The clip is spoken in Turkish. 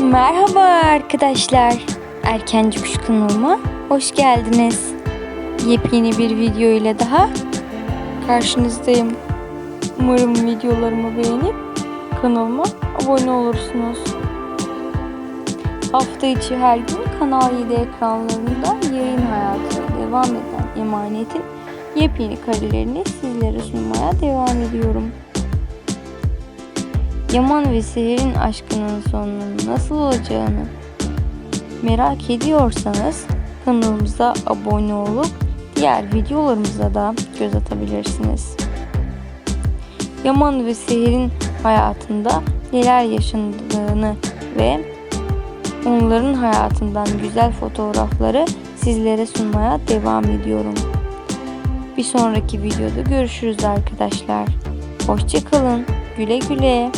Merhaba arkadaşlar. Erkenci Kuş kanalıma hoş geldiniz. Yepyeni bir video ile daha karşınızdayım. Umarım videolarımı beğenip kanalıma abone olursunuz. Hafta içi her gün Kanal 7 ekranlarında yayın hayatına devam eden Emanet'in yepyeni karelerini sizlere sunmaya devam ediyorum. Yaman ve Seher'in aşkının sonunun nasıl olacağını merak ediyorsanız kanalımıza abone olup diğer videolarımıza da göz atabilirsiniz. Yaman ve Seher'in hayatında neler yaşandığını ve onların hayatından güzel fotoğrafları sizlere sunmaya devam ediyorum. Bir sonraki videoda görüşürüz arkadaşlar. Hoşçakalın. Güle güle.